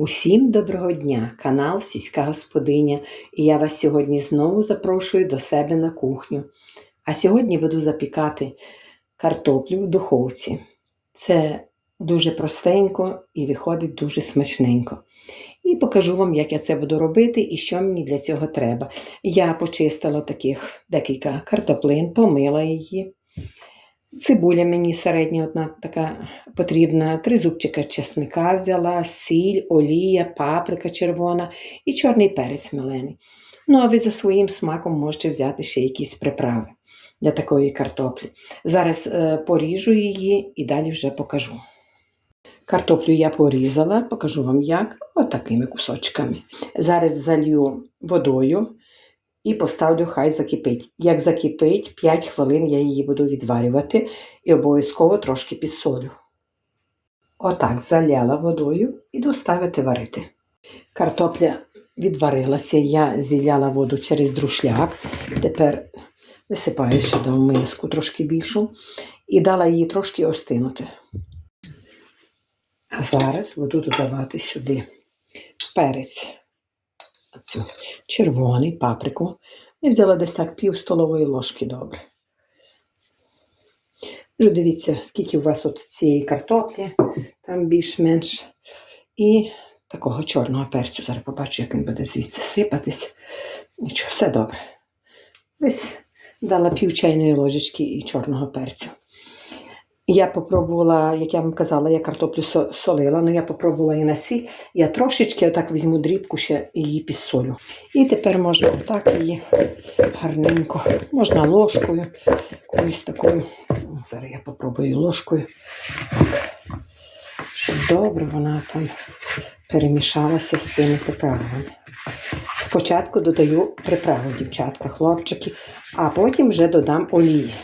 Усім доброго дня! Канал Сільська Господиня. І я вас сьогодні знову запрошую до себе на кухню. А сьогодні буду запікати картоплю в духовці. Це дуже простенько і виходить дуже смачненько. І покажу вам, як я це буду робити і що мені для цього треба. Я почистила таких декілька картоплин, помила її. Цибуля мені середня одна така потрібна, три зубчика чесника взяла, сіль, олія, паприка червона і чорний перець мелений. Ну, а ви за своїм смаком можете взяти ще якісь приправи для такої картоплі. Зараз е, поріжу її і далі вже покажу. Картоплю я порізала, покажу вам як, отакими кусочками. Зараз залью водою і поставлю, хай закипить. Як закипить, 5 хвилин я її буду відварювати і обов'язково трошки підсолю. Отак заляла водою і доставити варити. Картопля відварилася, я зіляла воду через друшляк. Тепер висипаю сюди в миску трошки більшу і дала її трошки остинути. А зараз буду додавати сюди перець цю червоний паприку. Я взяла десь так пів столової ложки добре. Вже дивіться, скільки у вас от цієї картоплі, там більш-менш. І такого чорного перцю. Зараз побачу, як він буде звідси сипатись. Нічого, все добре. Десь дала пів чайної ложечки і чорного перцю. Я попробувала, як я вам казала, я картоплю солила, але я попробувала і на сіль. Я трошечки отак візьму дрібку ще і її підсолю. І тепер можна отак її гарненько, можна ложкою, якоюсь такою. Зараз я попробую ложкою. Щоб добре вона там перемішалася з цими приправами. Спочатку додаю приправу, дівчатка, хлопчики, а потім вже додам олії.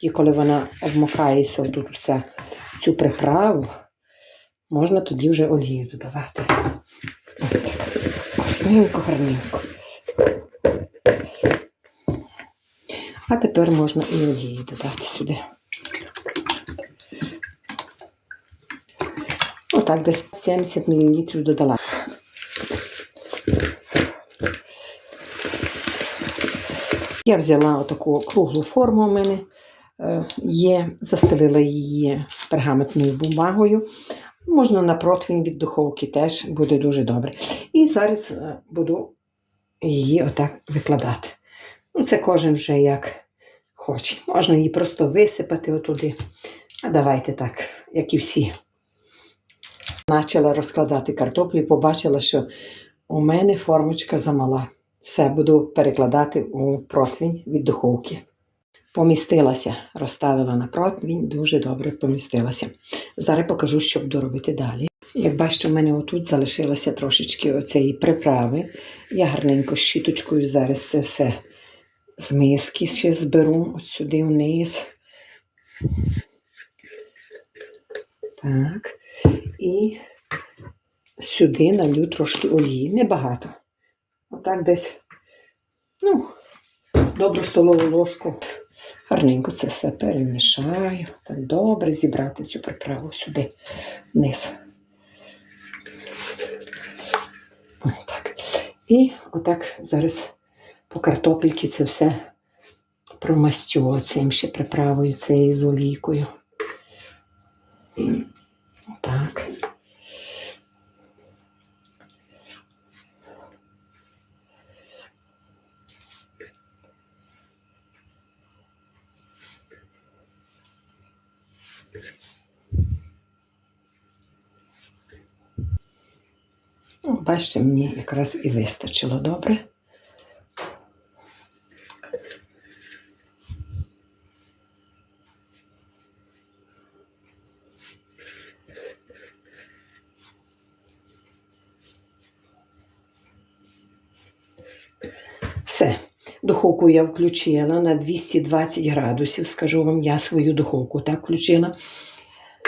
І коли вона обмокається тут вся цю приправу, можна тоді вже олію додавати. Гарненько, гарненько. А тепер можна і олії додати сюди. Отак, десь 70 мл додала. Я взяла отаку круглу форму у мене є, застелила її пергаментною бумагою. Можна на противень від духовки теж буде дуже добре. І зараз буду її отак викладати. Ну, Це кожен вже як хоче. Можна її просто висипати отуди. А давайте так, як і всі. Почала розкладати картоплю і побачила, що у мене формочка замала. Все буду перекладати у противень від духовки. Помістилася, розставила на противень, дуже добре помістилася. Зараз покажу, що буду робити далі. Як бачите, у мене отут залишилося трошечки оцеї приправи. Я гарненько щіточкою зараз це все з миски ще зберу от сюди вниз. Так. І сюди налью трошки олії. Небагато. Отак десь, ну, добру столову ложку. Гарненько це все перемішаю. Так добре зібрати цю приправу сюди вниз. Так. І отак зараз по картопельці це все промастю цим ще приправою, цією з олійкою. Так. Бачите, мені якраз і вистачило добре. Все, духовку я включила на 220 градусів, скажу вам, я свою духовку так включила.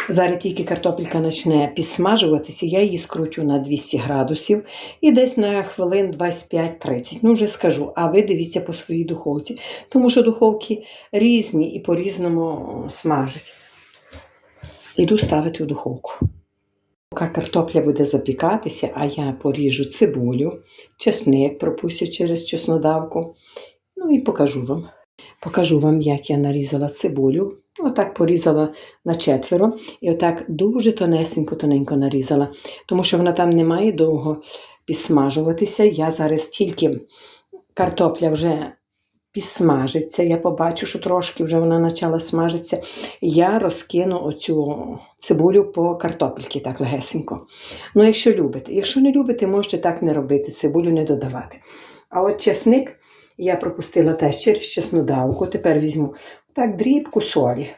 Зараз тільки картопелька почне підсмажуватися, я її скрутю на 200 градусів і десь на хвилин 25-30. Ну, вже скажу, а ви дивіться по своїй духовці, тому що духовки різні і по-різному смажать. Іду ставити в духовку. Поки картопля буде запікатися, а я поріжу цибулю, чесник пропустю через чеснодавку. Ну і покажу вам. Покажу вам, як я нарізала цибулю. Отак порізала на четверо. І отак дуже тонесенько, тоненько нарізала. Тому що вона там не має довго підсмажуватися. Я зараз тільки картопля вже підсмажиться. Я побачу, що трошки вже вона почала смажитися. Я розкину оцю цибулю по картопельки так легесенько. Ну, якщо любите. Якщо не любите, можете так не робити, цибулю не додавати. А от чесник я пропустила теж через чеснодавку. Тепер візьму так дрібку солі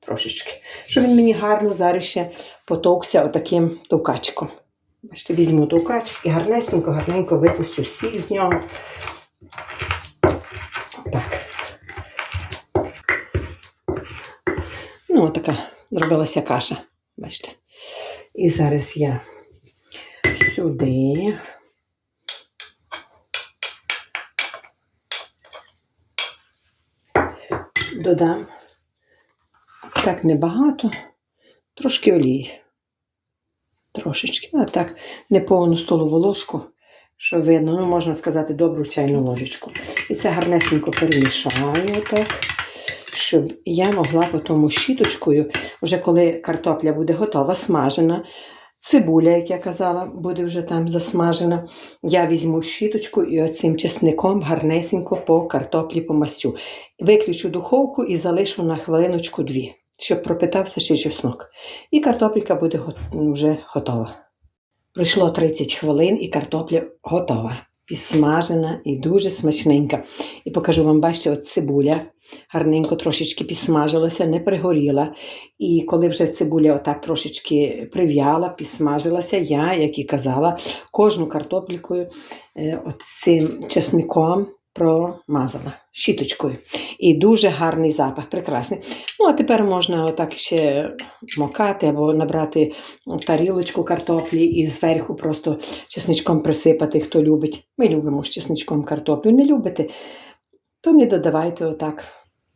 трошечки, щоб він мені гарно зараз ще потовкся отаким товкачком. Бачите, візьму товкач і гарнесенько, гарненько випустю сік з нього. Так. Ну, така зробилася каша. Бачите. І зараз я сюди. Додам так небагато, трошки олії. Трошечки. А так, не повну столову ложку, що видно, ну, можна сказати, добру чайну ложечку. І це гарнесенько перемішаю так, щоб я могла потім щіточкою, вже коли картопля буде готова, смажена, цибуля, як я казала, буде вже там засмажена. Я візьму щіточку і оцим чесником гарнесенько по картоплі помастю. Виключу духовку і залишу на хвилиночку дві, щоб пропитався ще чеснок. І картопелька буде вже готова. Пройшло 30 хвилин і картопля готова. Підсмажена і дуже смачненька. І покажу вам, бачите, от цибуля гарненько трошечки підсмажилася, не пригоріла. І коли вже цибуля отак трошечки прив'яла, підсмажилася, я, як і казала, кожну картоплікою е, цим чесником промазала щіточкою. І дуже гарний запах, прекрасний. Ну, а тепер можна отак ще мокати або набрати тарілочку картоплі і зверху просто чесничком присипати, хто любить. Ми любимо з чесничком картоплю. Не любите, то не додавайте отак.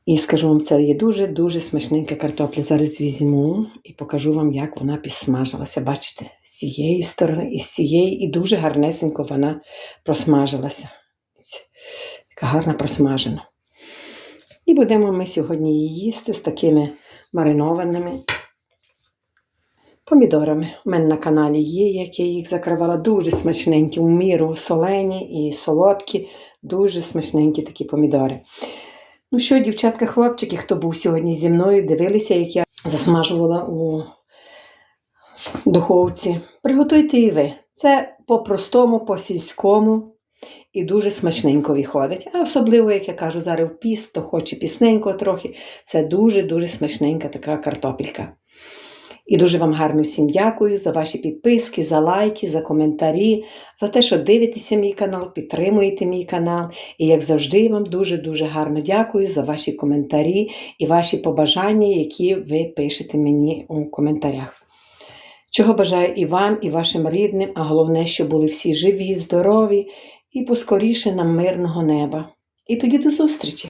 І скажу вам, це є дуже-дуже смачненька картопля. Зараз візьму і покажу вам, як вона підсмажилася. Бачите, з цієї сторони і з цієї, і дуже гарнесенько вона просмажилася. Така гарна просмажена. І будемо ми сьогодні її їсти з такими маринованими помідорами. У мене на каналі є, як я їх закривала. Дуже смачненькі, у міру солені і солодкі, дуже смачненькі такі помідори. Ну що, дівчатка, хлопчики, хто був сьогодні зі мною, дивилися, як я засмажувала у духовці. Приготуйте і ви. Це по-простому, по-сільському і дуже смачненько виходить. А особливо, як я кажу, зараз в піст, то хоче пісненько трохи. Це дуже-дуже смачненька така картопелька. І дуже вам гарно всім дякую за ваші підписки, за лайки, за коментарі, за те, що дивитеся мій канал, підтримуєте мій канал. І як завжди, вам дуже-дуже гарно дякую за ваші коментарі і ваші побажання, які ви пишете мені у коментарях. Чого бажаю і вам, і вашим рідним, а головне, щоб були всі живі, здорові і поскоріше нам мирного неба. І тоді до зустрічі!